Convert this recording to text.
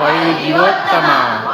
વૈવિધ્યોત્તમા